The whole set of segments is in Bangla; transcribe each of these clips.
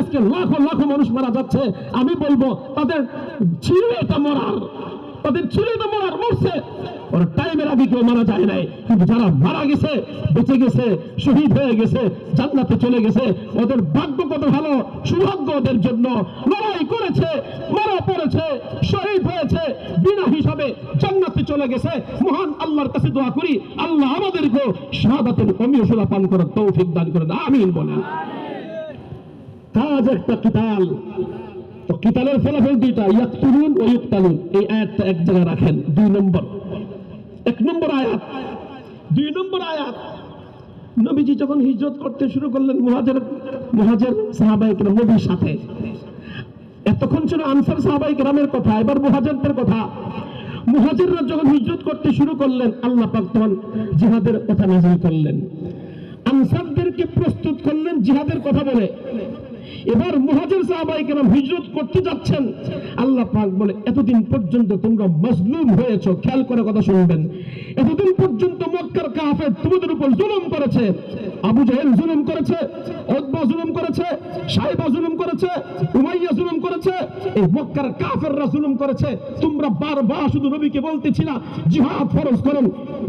আজকে লাখো লাখো মানুষ মারা যাচ্ছে। আমি বলব, তাদের ছিল এটা মরার। তাদের ছিল এটা মরার, মরছে। ওর টাইমের আগে কেউ মারা যায় নাই। কিন্তু যারা মারা গেছে, বেঁচে গেছে, শহীদ হয়ে গেছে, জান্নাতে চলে গেছে, ওদের ভাগ্য কত ভালো, সৌভাগ্য ওদের জন্য। লড়াই করেছে, মারা পড়েছে, শহীদ হয়েছে, বিনা হিসাবে জান্নাতে চলে গেছে। মহান আল্লাহর কাছে দোয়া করি, আল্লাহ আমাদেরকে শাহাদাতের কমিয়ে সোলা পান করার তৌফিক দান করেন। আমিন বলেন। কাজ একটা কিতাল। তো কিতালের ফলাফল দুইটা, ইয়াকতুলুন ও ইউকতালুন। এই আয়াতটা এক জায়গায় রাখেন, দুই নম্বর। এক নম্বর আয়াত। দুই নম্বর আয়াত, নবীজি যখন হিজরত করতে শুরু করলেন মুহাজের মুহাজের সাহাবাহিক নবীর সাথে। এতক্ষণ ছিল আনসার সাহাবাহিক রামের কথা, এবার মুহাজেরদের কথা। মুহাজিররা যখন হিজরত করতে শুরু করলেন, আল্লাহ পাক তখন জিহাদের কথা নাজিল করলেন। আনসারদেরকে প্রস্তুত করলেন জিহাদের কথা বলে। এবার মুহাজির সাহাবাই কেরাম হিজরত করতে যাচ্ছেন। আল্লাহ পাক বলে, এতদিন পর্যন্ত তোমরা মজলুম হয়েছো, খেয়াল করে কথা শুনবেন। এতদিন পর্যন্ত মক্কার কাফের তোমাদের উপর জুলুম করেছে। আবু জাহেল জুলুম করেছে উতবা জুলুম করেছে, সাইবা জুলুম করেছে, উমাইয়া জুলুম করেছে, এই মক্কার কাফেররা জুলুম করেছে। তোমরা বারবার শুধু রবিকে নবীকে বলতেছিলা জিহাদ ফরজ করেন।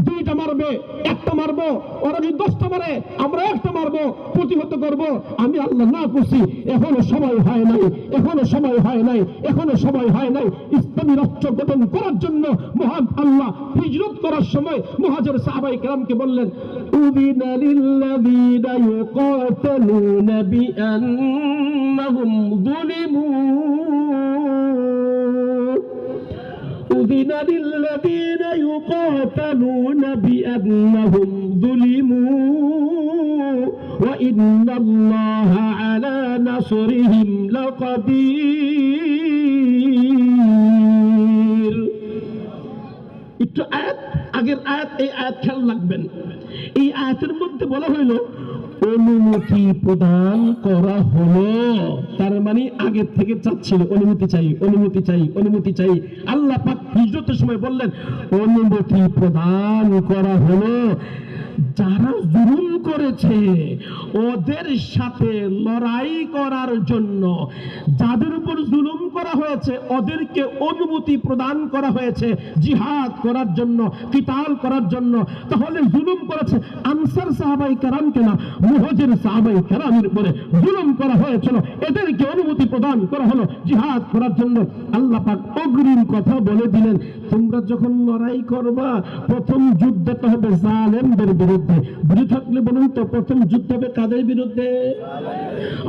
দুইটা মারবে একটা মারবো ওরা যদি দশটা মারে আমরা একটা মারবো প্রতিহত করব আমি আল্লাহ না করছি এখনো সময় হয় নাই এখনো সময় হয় নাই এখনো সময় হয় নাই ইসলামী রাষ্ট্র গঠন করার জন্য মহান আল্লাহ হিজরত করার সময় মহাজের সাহাবাই কেরামকে বললেন উদিনা লিল্লাযীনা ইউকাতালুনা বিআন্নাহুম যুলিমু أذن للذين يقاتلون بأنهم ظلموا وإن الله على نصرهم لقدير একটু আয়াত আগের আয়াত এই আয়াত খেয়াল রাখবেন এই আয়াতের মধ্যে বলা হইল অনুমতি প্রদান করা হলো। তার মানে আগের থেকে চাচ্ছিল, অনুমতি চাই অনুমতি চাই অনুমতি চাই। আল্লাহ পাক হিজরতের সময় বললেন, অনুমতি প্রদান করা হলো। যারা জুলুম করেছে। ওদের সাথে লড়াই করার জন্য যাদের উপর জুলুম করা হয়েছে, ওদেরকে অনুমতি প্রদান করা হয়েছে জিহাদ করার জন্য, কিতাল করার জন্য। তাহলে জুলুম করেছে আনসার সাহাবাই কারামকে না মুহজের সাহাবাই কারামের উপরে জুলুম করা হয়েছিল। এদেরকে অনুমতি প্রদান করা হলো জিহাদ করার জন্য। আল্লাহ পাক অগ্রিম কথা বলে দিলেন, তোমরা যখন লড়াই করবা, প্রথম যুদ্ধটা হবে জালেমদের বিরুদ্ধে। বুঝে থাকলে বলুন তো, প্রথম যুদ্ধ হবে কাদের বিরুদ্ধে?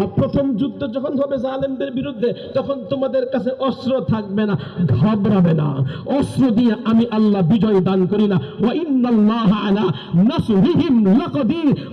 আর প্রথম যুদ্ধ যখন হবে জালেমদের বিরুদ্ধে, তখন তোমাদের কাছে অস্ত্র থাকবে না, ঘাবড়াবে না। অস্ত্র দিয়ে আমি আল্লাহ বিজয় দান করি না। ওয়া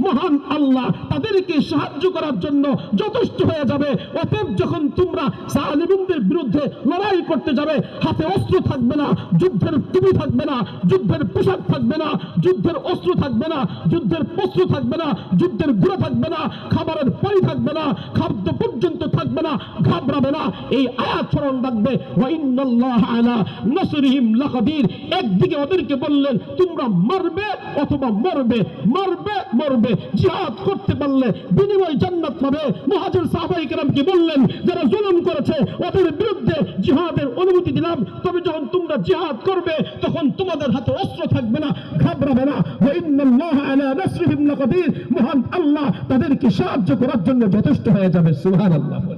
মহান আল্লাহ তাদেরকে সাহায্য করার জন্য যথেষ্ট হয়ে যাবে। অতএব যখন তোমরা জালিমদের বিরুদ্ধে লড়াই করতে যাবে, হাতে অস্ত্র থাকবে না, যুদ্ধের টুপি থাকবে না, যুদ্ধের পোশাক থাকবে না, যুদ্ধের অস্ত্র থাকবে না যুদ্ধের বস্ত্র থাকবে না, যুদ্ধের গুঁড়ো থাকবে না, খাবারের পানি থাকবে না, খাদ্য পর্যন্ত থাকবে না, ঘাবড়াবে না। এই আয়াত স্মরণ রাখবে একদিকে ওদেরকে বললেন, তোমরা মারবে অথবা মরবে, মারবে, মরবে। জিহাদ করতে পারলে বিনিময় জান্নাত পাবে। মুহাজির সাহাবাই কেরামকে বললেন, যারা জুলুম করেছে, ওদের বিরুদ্ধে জিহাদের অনুমতি দিলাম। তবে যখন তোমরা জিহাদ করবে, তখন তোমাদের হাতে অস্ত্র থাকবে না, ঘাবড়াবে না। মহান আল্লাহ তাদেরকে সাহায্য করার জন্য যথেষ্ট হয়ে যাবে সুবহানাল্লাহ। বলে